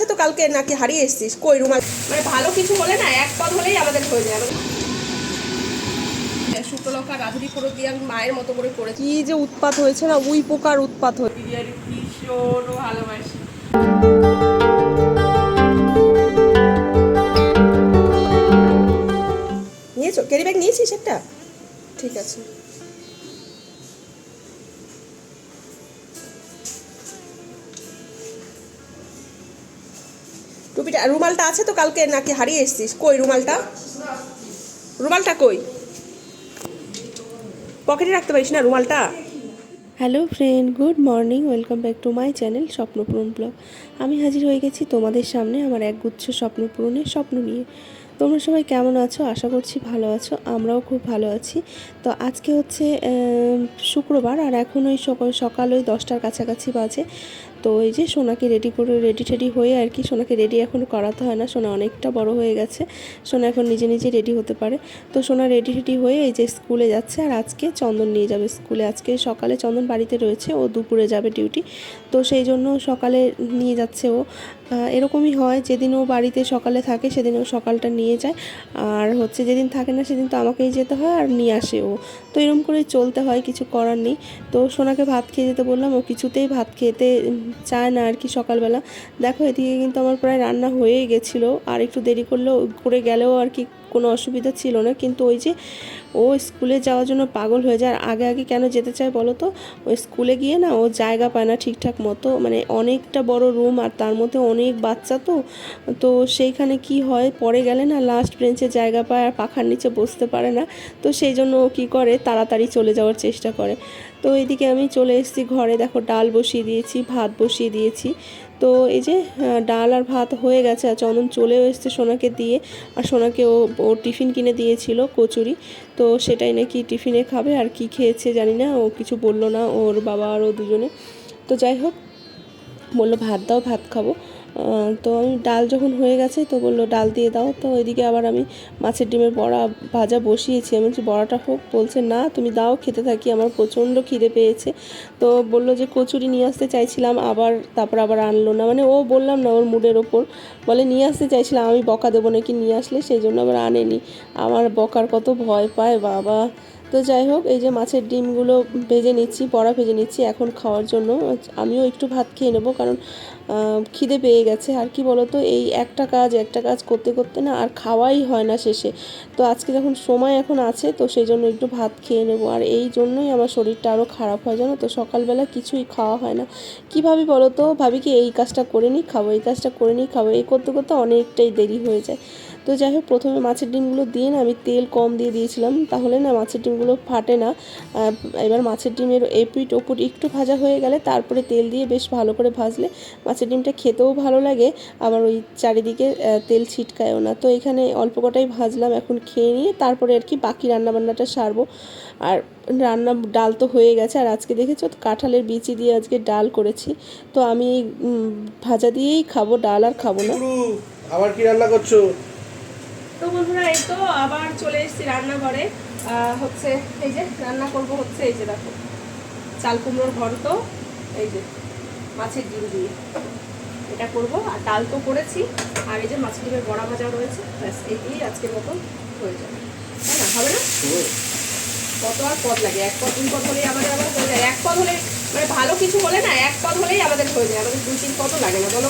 আছে তো কালকে নাকি হারিয়ে এসেছিস? কই রুমাল? মানে ভালো কিছু হলে না এক পদ হলেই আমাদের হয়ে যায়। রাধুরি করে দিয়ে আমি মায়ের মতো করে করে কি যে উৎপাত হয়েছে না উই পোকার উৎপাত হয়েছে। বিরিয়ানি ভীষণ ভালোবাসি। নিয়েছো? ক্যারি ব্যাগ নিয়েছিস একটা? ঠিক আছে। টুপিটা রুমালটা আছে তো কালকে নাকি হারিয়ে এসেছিস? কই রুমালটা? রুমালটা কই? পকেটে রাখতে পারিস না রুমালটা? Hello friend, good morning, welcome back to my channel Swapnapuran blog. আমি হাজির হয়ে গেছি তোমাদের সামনে আমার একগুচ্ছ স্বপ্ন পূরণের স্বপ্ন নিয়ে। তোমরা সবাই কেমন আছো? আশা করছি ভালো আছো, আমরাও খুব ভালো আছি। তো আজকে হচ্ছে শুক্রবার, আর এখন ওই সকাল সকাল ওই দশটার কাছাকাছি বাজে। তো এই যে সোনাকে রেডি করে রেডি টেডি হয়ে আর কি সোনাকে রেডি এখন করাতে হয় না। সোনা অনেকটা বড় হয়ে গেছে। সোনা এখন নিজে নিজে রেডি হতে পারে। তো সোনা রেডি টেডি হয়ে এই যে স্কুলে যাচ্ছে আর আজকে চন্দন নিয়ে যাবে স্কুলে। আজকে সকালে চন্দন বাড়িতে রয়েছে, ও দুপুরে যাবে ডিউটি তো সেই জন্য সকালে নিয়ে যাচ্ছে ও। এরকমই হয়, যেদিন ও বাড়িতে সকালে থাকে সেদিন ও সকালটা নিয়ে যায়। আর হচ্ছে যেদিন থাকে না সেদিন তো আমাকেই যেতে হয় আর নিয়ে আসে ও। তো এরকম করে চলতে হয়, কিছু করার নেই। তো সোনাকে ভাত খেয়ে যেতে বললাম, ও কিছুতেই ভাত খেতে চায় না আর কি সকালবেলা। দেখো, এদিকে কিন্তু আমার প্রায় রান্না হয়েই গেছিল। আর একটু দেরি করলেও, করে গেলেও আর কি কোনো অসুবিধা ছিল না। কিন্তু ওই যে, ও স্কুলে যাওয়ার জন্য পাগল হয়ে যায়। আর আগে আগে কেন যেতে চায় বলো তো? ওই স্কুলে গিয়ে না, ও জায়গা পায় না ঠিকঠাক মতো। মানে অনেকটা বড় রুম আর তার মধ্যে অনেক বাচ্চা তো। তো সেইখানে কি হয়, পরে গেলে না লাস্ট বেঞ্চে জায়গা পায় আর পাখার নিচে বসতে পারে না। তো সেই জন্য ও কী করে? তাড়াতাড়ি চলে যাওয়ার চেষ্টা করে। তো এইদিকে আমি চলে এসেছি ঘরে। দেখো ডাল বসিয়ে দিয়েছি, ভাত বসিয়ে দিয়েছি। তো এই যে ডাল আর ভাত হয়ে গেছে আর চন্দন চলেও এসছে সোনাকে দিয়ে। আর সোনাকে ও ও টিফিন কিনে দিয়েছিল কচুরি। তো সেটাই নাকি টিফিনে খাবে আর কি খেয়েছে জানি না। ও কিছু বলল না, ওর বাবা আর ও দুজনে। তো যাই হোক, বলল ভাত দাও, ভাত খাব। তো আমি ডাল যখন হয়ে গেছে তো বলল, ডাল দিয়ে দাও। তো ওইদিকে আবার আমি মাছের ডিমের বড়া ভাজা বসিয়েছি। আমি বলছি, বড়াটা হোক। বলছে, না, তুমি দাও, খেতে থাকি, আমার প্রচণ্ড খিদে পেয়েছে। তো বলল যে, কচুরি নিয়ে আসতে চাইছিলাম, আবার তারপর আবার আনলো না। মানে ও বললাম না ওর মুডের ওপর। বলে, নিয়ে আসতে চাইছিলাম, আমি বকা দেবো নাকি নিয়ে আসলে? সেই জন্য আবার আনেনি। আমার বকার কত ভয় পায়, বাবা। তো যাই হোক, এই যে মাছের ডিমগুলো ভেজে নিচ্ছি, বড়া ভেজে নিচ্ছি এখন খাওয়ার জন্য। আমিও একটু ভাত খেয়ে নেব কারণ খিদে পেয়ে গেছে। আর কি বলতো, এই একটা কাজ একটা কাজ করতে করতে না আর খাওয়াই হয় না শেষে। তো আজকে যখন সময় এখন আছে, তো সেই জন্য একটু ভাত খেয়ে নেব। আর এই জন্যই আমার শরীরটা আরও খারাপ হয়, জানো তো? সকালবেলা কিছুই খাওয়া হয় না। কীভাবে বলো তো ভাবি কি এই কাজটা করে নিই, খাব, এই কাজটা করে নিই, খাব। এই করতে করতে অনেকটাই দেরি হয়ে যায়। তো যাই হোক, প্রথমে মাছের ডিমগুলো দিয়ে না আমি তেল কম দিয়ে দিয়েছিলাম। তাহলে না মাছের ডিমগুলো ফাটে না। এবার মাছের ডিমের এপিট ওপুট একটু ভাজা হয়ে গেলে তারপরে তেল দিয়ে বেশ ভালো করে ভাজলে মাছের ডিমটা খেতেও ভালো লাগে। আবার ওই চারিদিকে তেল ছিটকায়ও না। তো এখানে অল্প কটাই ভাজলাম এখন খেয়ে নিয়ে তারপরে আর কি বাকি রান্নাবান্নাটা সারবো। আর রান্না ডাল তো হয়ে গেছে। আর আজকে দেখেছ কাঁঠালের বিচি দিয়ে আজকে ডাল করেছি। তো আমি ভাজা দিয়েই খাব, ডাল আর খাব না। আবার কি রান্না করছ? তো বন্ধুরা এই তো আবার চলে এসেছি রান্নাঘরে। হচ্ছে এই যে রান্না করব হচ্ছে এই যে দেখো চাল কুমড়োর ঘর তো এই যে মাছের ডিম দিয়ে। এটা করব আর ডাল তো করেছি আর এই যে মাছের ডিমের বড়া ভাজা রয়েছে ব্যাস এই আজকের মতন হয়ে যাবে। তাই না? হবে না? কত আর পদ লাগে এক পদ দুই পদ হলেই আমাদের আবার হয়ে যায়। এক পদ হলে মানে ভালো কিছু হলে না এক পদ হলেই আমাদের হয়ে যায় আমাদের দুই তিন পদও লাগে না বলো?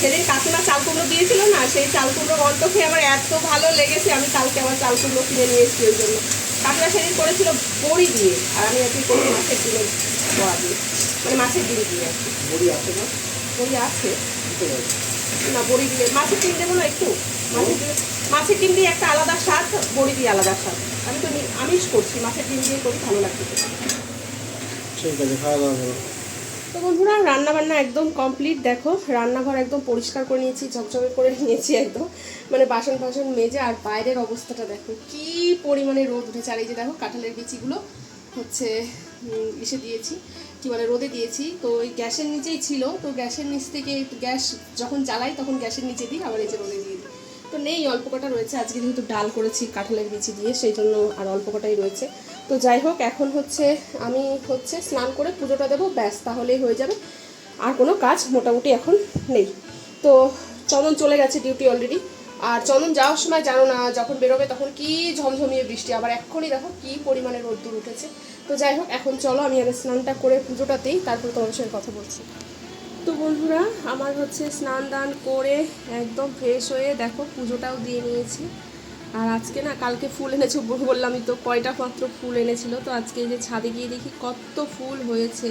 সেদিন কাকিমা চাল কুমড়ো দিয়েছিল না সেই চাল কুমড়ো গল্প খেয়ে আমার এত ভালো লেগেছে আমি কালকে আবার চাল কুমড়ো কিনে নিয়ে এসেছি ওই জন্য। কাকিমা সেদিন করেছিল বড়ি দিয়ে আর আমি আজকে করি মাছের ডিমের বড়া দিয়ে মানে মাছের ডিম দিয়ে আর কি। বড়ি আছে না? বড়ি আছে। না বড়ি দিয়ে মাছের ডিম দেবো না একটু? মাছের ডিম মাছের ডিম দিয়ে একটা আলাদা স্বাদ বড়ি দিয়ে আলাদা স্বাদ। আমি তো আমিষ করছি মাছের ডিম দিয়ে করি ভালো লাগছে ঠিক আছে খাওয়া দাওয়া তো বন্ধুরা রান্না বান্না একদম কমপ্লিট দেখো, রান্নাঘর একদম পরিষ্কার করে নিয়েছি, ঝকঝকে করে নিয়েছি একদম। মানে বাসন ফাসন মেজে আর বাইরের অবস্থাটা দেখো, কি পরিমাণে রোদ উঠেছে। আর এই যে দেখো, কাঁঠালের বিচিগুলো হচ্ছে এসে দিয়েছি। কি বলে, রোদে দিয়েছি। তো ওই গ্যাসের নিচেই ছিল। তো গ্যাসের নিচ থেকে গ্যাস যখন জ্বালাই, তখন গ্যাসের নিচে দিই, আবার এই যে রোদে দিয়ে দিই। তো নেই, অল্প কটা রয়েছে। আজকে যেহেতু ডাল করেছি কাঁঠালের বিচি দিয়ে, সেই জন্য আর অল্প কটাই রয়েছে। তো যাই হোক, এখন হচ্ছে আমি হচ্ছে স্নান করে পুজোটা দেবো, ব্যাস তাহলেই হয়ে যাবে। আর কোনো কাজ মোটামুটি এখন নেই। তো চন্দন চলে গেছে ডিউটি অলরেডি আর চন্দন যাওয়ার সময় জানো না, যখন বেরোবে তখন কি ঝমঝমিয়ে বৃষ্টি। আবার এক্ষুনি দেখো কি পরিমাণে রোদ্দুর উঠেছে। তো যাই হোক, এখন চলো, আমি আগে স্নানটা করে পুজোটাতেই তারপর তোমার সঙ্গে কথা বলছি। তো বন্ধুরা, আমার হচ্ছে স্নান দান করে একদম ফ্রেশ হয়ে দেখো পুজোটাও দিয়ে নিয়েছি। আর আজকে না কালকে ফুল এনেছো বললামই তো কয়টা মাত্র ফুল এনেছিল। তো আজকে এই যে ছাদে গিয়ে দেখি কত ফুল হয়েছে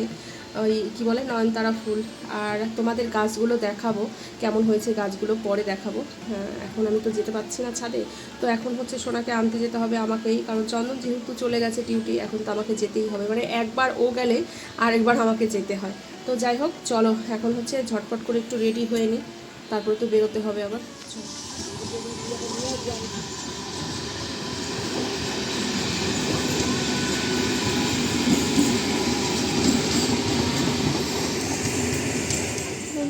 ওই কি বলে নয়নতারা ফুল। আর তোমাদের গাছগুলো দেখাবো কেমন হয়েছে গাছগুলো পরে দেখাবো। হ্যাঁ, এখন আমি তো যেতে পারছি না ছাদে। তো এখন হচ্ছে সোনাকে আনতে যেতে হবে আমাকেই কারণ চন্দন যেহেতু চলে গেছে ডিউটি এখন তো আমাকে যেতেই হবে। মানে একবার ও গেলে আর একবার আমাকে যেতে হয়। তো যাই হোক চলো এখন হচ্ছে ঝটপট করে একটু রেডি হয়ে নিই তারপরে তো বেরোতে হবে আবার।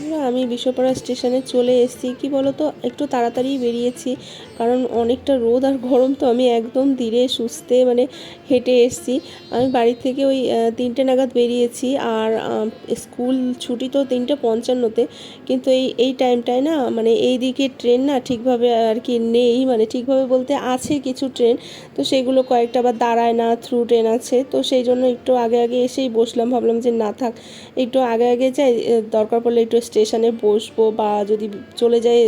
বন্ধুরা আমি বিশ্বপাড়া স্টেশনে চলে এসেছি। কি বলো তো একটু তাড়াতাড়ি বেরিয়েছি। কারণ অনেকটা রোদ আর গরম তো আমি একদম ধীরে, সুস্থে মানে হেঁটে এসেছি। আমি বাড়ি থেকে ওই তিনটে নাগাদ বেরিয়েছি আর স্কুল ছুটি তো তিনটে পঞ্চান্নতে। কিন্তু এই এই টাইমটায় না মানে এই দিকে ট্রেন না ঠিকভাবে আর কি নেই। মানে ঠিকভাবে বলতে আছে কিছু ট্রেন, তো সেগুলো কয়েকটা আবার দাঁড়ায় না থ্রু ট্রেন আছে। তো সেই জন্য একটু আগে আগে এসেই বসলাম, ভাবলাম যে না থাক, একটু আগে আগে যাই। দরকার পড়লে একটু স্টেশনে বসবো বা যদি চলে যাই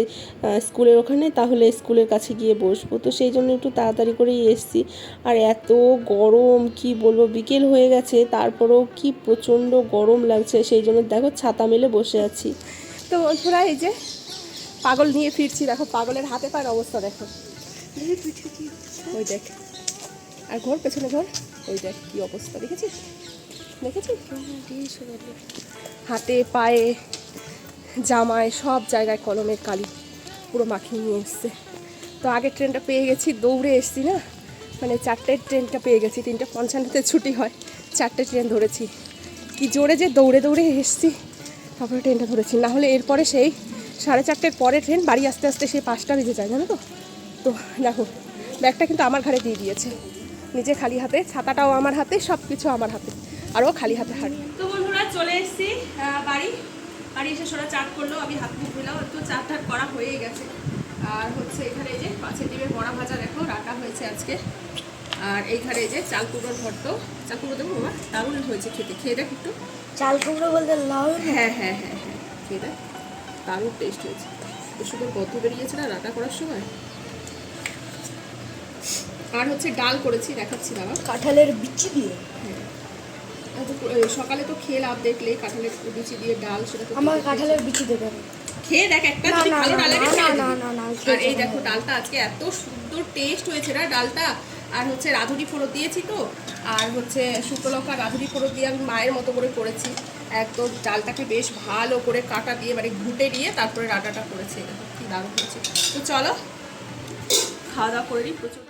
স্কুলের ওখানে, তাহলে স্কুলের কাছে গিয়ে বসবো। তো সেই জন্য একটু তাড়াতাড়ি করেই এসছি। আর এত গরম, কি বলব, বিকেল হয়ে গেছে, তারপরেও কি প্রচণ্ড গরম লাগছে, সেই জন্য দেখো ছাতা মেলে বসে আছি। তো বন্ধুরা, এই যে পাগল নিয়ে ফিরছি, দেখো পাগলের হাতে পায়ের অবস্থা, দেখো। ওই দেখ। আর ঘর, পেছনে ঘর। ওই দেখ কি অবস্থা, দেখেছিস? দেখেছিস? হাতে পায়ে, জামায়, সব জায়গায় কলমের কালি, পুরো মাখিয়ে নিয়ে এসছে। তো আগের ট্রেনটা পেয়ে গেছি, দৌড়ে এসছি না? মানে চারটের ট্রেনটা পেয়ে গেছি, তিনটে পঞ্চান্নতে ছুটি হয়, চারটে ট্রেন ধরেছি। কি জোরে যে দৌড়ে দৌড়ে এসছি, তারপরে ট্রেনটা ধরেছি। না হলে এরপরে সেই সাড়ে চারটের পরে ট্রেন, বাড়ি আসতে আসতে সেই পাঁচটা বেজে যায়, জানো তো? তো দেখো, ব্যাগটা কিন্তু আমার ঘাড়ে দিয়ে দিয়েছে। নিজে খালি হাতে, ছাতাটাও আমার হাতে সব কিছু আমার হাতে, আর ও খালি হাতে হাঁটে। তো বন্ধুরা, চলে এসেছি বাড়ি। বাড়ি এসে সোনা চাট করল, আমি হাত মুখ ধুলাম একটু চাট করা হয়ে গেছে। আর হচ্ছে এখানে এই যে পাঁচের ডিমের বড়া ভাজা দেখো রাখা হয়েছে আজকে। আর এইখানে এই যে চাল কুমড়োর ভর্ত। চাল কুমড়ো দেবো বাবা দারুণ হয়েছে খেতে। খেয়ে দেখ একটু। চাল কুমড়ো বলতে লাউ হ্যাঁ হ্যাঁ হ্যাঁ হ্যাঁ। খেয়ে দেখ। দারুণ টেস্ট হয়েছে। তো সুন্দর গন্ধ বেরিয়েছে না রান্না করার সময়? আর হচ্ছে ডাল করেছি দেখাচ্ছি বাবা। কাঁঠালের বিচি দিয়ে। সকালে তো খেলাম দেখলে কাঁঠালের বিচি দিয়ে ডাল সেটা আমার কাঁঠালের বিচি দেবেন খেয়ে দেখ একটা যদি ভালো না, লাগে আর এই দেখো ডালটা আজকে এত সুন্দর টেস্ট হয়েছে না ডালটা? আর হচ্ছে রাঁধুনি ফোড়ন দিয়েছি তো আর হচ্ছে শুকনো লঙ্কা রাঁধুনি ফোড়ন দিয়ে আমি মায়ের মতো করে করেছি। একদম ডালটাকে বেশ ভালো করে কাটা দিয়ে মানে ঘুটে দিয়ে তারপরে রান্নাটা করেছি। কি দারুণ হয়েছে। তো চলো খাওয়া দাওয়া করে নিই প্রচুর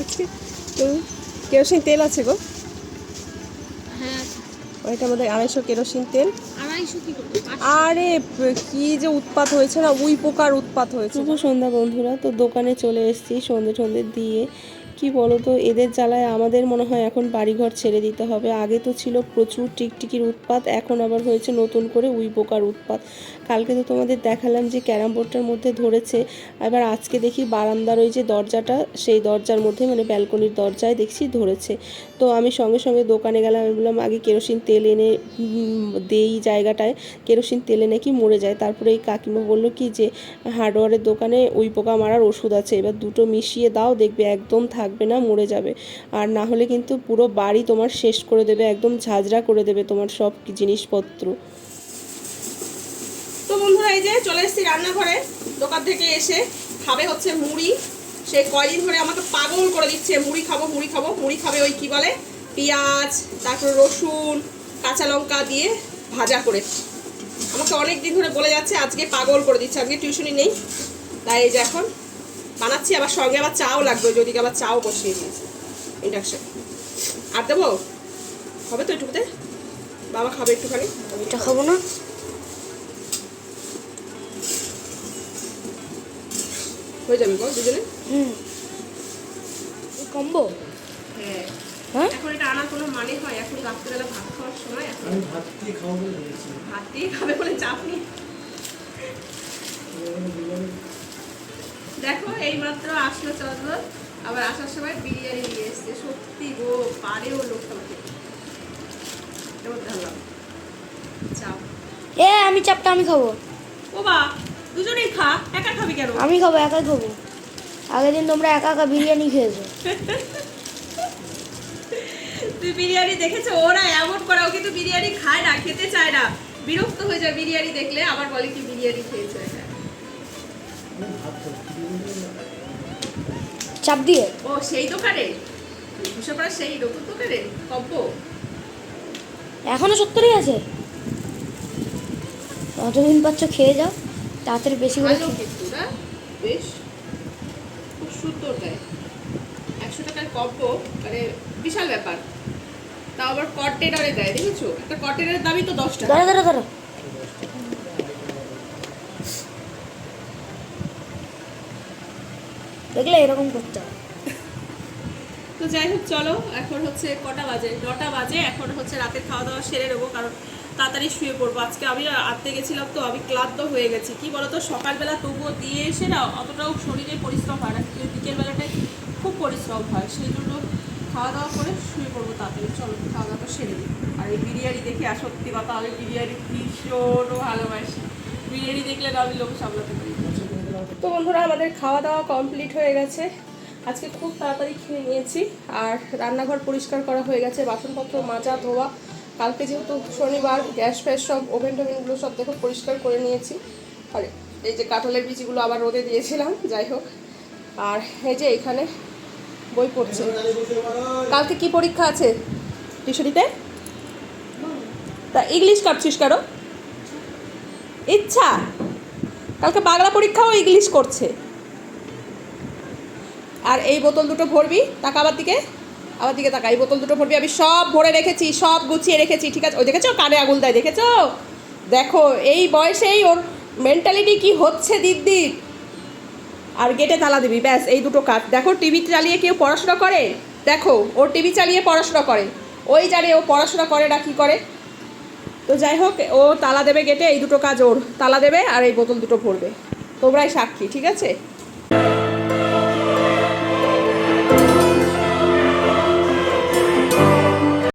আজকে কেরোসিন তেল আছে গো? হ্যাঁ ওইটা আমাদের আড়াইশো কেরোসিন তেল। আরে কি যে উৎপাত হয়েছে না উই পোকার উৎপাত হয়েছে। শুভ সন্ধ্যা বন্ধুরা তো দোকানে চলে এসেছি সন্ধে সন্ধে দিয়ে। কি বলো তো এদের জ্বালায় আমাদের মনে হয় এখন বাড়িঘর ছেড়ে দিতে হবে। আগে তো ছিল প্রচুর টিকটিকির উৎপাত, এখন আবার হয়েছে নতুন করে উই পোকার উৎপাত। কালকে তো তোমাদের দেখালাম যে ক্যারাম বোর্ডটার মধ্যে ধরেছে। এবার আজকে দেখি বারান্দার ওই যে দরজাটা, সেই দরজার মধ্যে মানে ব্যালকনির দরজায় দেখছি ধরেছে। তো আমি সঙ্গে সঙ্গে দোকানে গেলাম, আমি বললাম, আগে কেরোসিন তেল এনে দেই জায়গাটায়। কেরোসিন তেলে নাকি মরে যায়? তারপরে এই কাকিমা বলল কি যে হার্ডওয়্যারের দোকানে ওই পোকা মারার ওষুধ আছে, এবার দুটো মিশিয়ে দাও, দেখবে একদম থাকবে না, মরে যাবে। আর না হলে কিন্তু পুরো বাড়ি তোমার শেষ করে দেবে, একদম ঝাঁঝরা করে দেবে তোমার সব জিনিসপত্র। তো বন্ধুরা, এই যে চলে এসেছি রান্নাঘরে, দোকান থেকে এসে খাবে হচ্ছে মুড়ি। সে কয়দিন ধরে আমাকে পাগল করে দিচ্ছে, মুড়ি খাব মুড়ি খাব, মুড়ি খাবে ওই কি বলে? পেঁয়াজ, তারপর রসুন, কাঁচা লঙ্কা দিয়ে ভাজা করে। আমাকে অনেক দিন ধরে বলে যাচ্ছে, আজকে পাগল করে দিচ্ছে, আজকে টিউশনি নেই। তাই এই যে এখন বানাচ্ছি আবার সঙ্গে আবার চাও লাগবে যদি আবার চাও বসিয়ে দিয়েছি। ইন্ডাকশন আর দেবো? হবে তো একটুকুতে বাবা খাবে একটুখানি? এটা খাব। না। হয়ে যাবে বল দুজনে? হুম। কম্বো? হ্যাঁ। হ্যাঁ? এখন এটা আনার কোনো মানে হয়? এখন রাত্রেবেলা ভাত খাওয়ার সময় এখন ভাত দিয়ে খাওয়া বলে ভেবেছি। ভাত দিয়ে খাবে বলে চাপ নেই। দেখো এই মাত্র আসলো চন্দ্র আবার আসার সময় বিরিয়ানি নিয়ে এসছে। সত্যি গো পারেও লোক ধরলাম চাপ এ আমি চাপটা আমি খাব। ও বা দুজনেই খা। একা খাবি কেন? আমি খাব একাই খাব। আগের দিন তোমরা একা একা বিরিয়ানি খেয়েছো। তুই বিরিয়ানি দেখেছ? ওরা এমন করে ও কিন্তু বিরিয়ানি খায় না খেতে চায় না। বিরক্ত হয়ে যায় বিরিয়ানি দেখলে। আবার বলে কি বিরিয়ানি খেয়েছে চাপ দিয়ে। ও সেই দোকানে? ভূষাপাড়া সেই নতুন দোকানে? কব্য এখনও সত্তরই আছে। যতদিন পাচ্ছ খেয়ে যাও তাড়াতাড়ি বেশি করে কিন্তু না? বেশ। খুব সুন্দর দেয়। একশো টাকার কব্য মানে বিশাল ব্যাপার। তাও আবার কন্টেনারে দেয় দেখেছ? একটা কন্টেনারের দামই তো দশ টাকা। দাঁড়া দাঁড়া দাঁড়া। দেখলে এরকম করতে হবে তো যাই হোক, চলো, এখন হচ্ছে কটা বাজে? নটা বাজে, এখন হচ্ছে রাতের খাওয়া দাওয়া সেরে নেব, কারণ তাড়াতাড়ি শুয়ে পড়ব। আজকে আমি আনতে গেছিলাম তো, আমি ক্লান্ত হয়ে গেছি। কি বলতো, সকালবেলা তবুও দিয়ে এসে না অতটাও শরীরে পরিশ্রম হয় না, কিন্তু বিকেল বেলাটায় খুব পরিশ্রম হয়। সেই জন্য খাওয়া দাওয়া করে শুয়ে পড়ব তাড়াতাড়ি। চলো খাওয়া দাওয়াটা সেরে দিই আর এই বিরিয়ানি দেখে সত্যি কথা আমি বিরিয়ানি ভীষণ ভালোবাসি। বিরিয়ানি দেখলে আমি লোক সামলাতে পারি। তো বন্ধুরা, আমাদের খাওয়া দাওয়া কমপ্লিট হয়ে গেছে। আজকে খুব তাড়াতাড়ি খেয়ে নিয়েছি। আর রান্নাঘর পরিষ্কার করা হয়ে গেছে, বাসনপত্র মাজা, ধোয়া। কালকে যেহেতু শনিবার, গ্যাস ফ্যাস সব, ওভেন টোভেনগুলো সব দেখো পরিষ্কার করে নিয়েছি। আর এই যে কাঁঠালের বিচিগুলো আবার রোদে দিয়েছিলাম, যাই হোক। আর এই যে এখানে বই পড়ছে। কালকে কি পরীক্ষা আছে? টিউশনিতে তা ইংলিশ কাটছিস কারও ইচ্ছা? কালকে বাংলা পরীক্ষাও ইংলিশ করছে। আর এই বোতল দুটো ভরবি, তাকা আবার দিকে। আবার দিকে তাকা, এই বোতল দুটো ভরবি। আমি সব ভরে রেখেছি, সব গুছিয়ে রেখেছি, ঠিক আছে? ওই দেখেছ? কানে আগুল দেয়, দেখেছ? দেখো, এই বয়সেই ওর মেন্টালিটি কি হচ্ছে দিন আর গেটে তালা দিবি, ব্যাস, এই দুটো কাজ। দেখো, টিভি চালিয়ে কেউ পড়াশোনা করে? দেখো, ওর টিভি চালিয়ে পড়াশোনা করে। ওই জানে ও পড়াশোনা করে না কি করে? তো যাই হোক, ও তালা দেবে গেটে, এই দুটো কাজ ওর। তালা দেবে আর এই বোতল দুটো ভরবে। তোমরাই সাক্ষী, ঠিক আছে?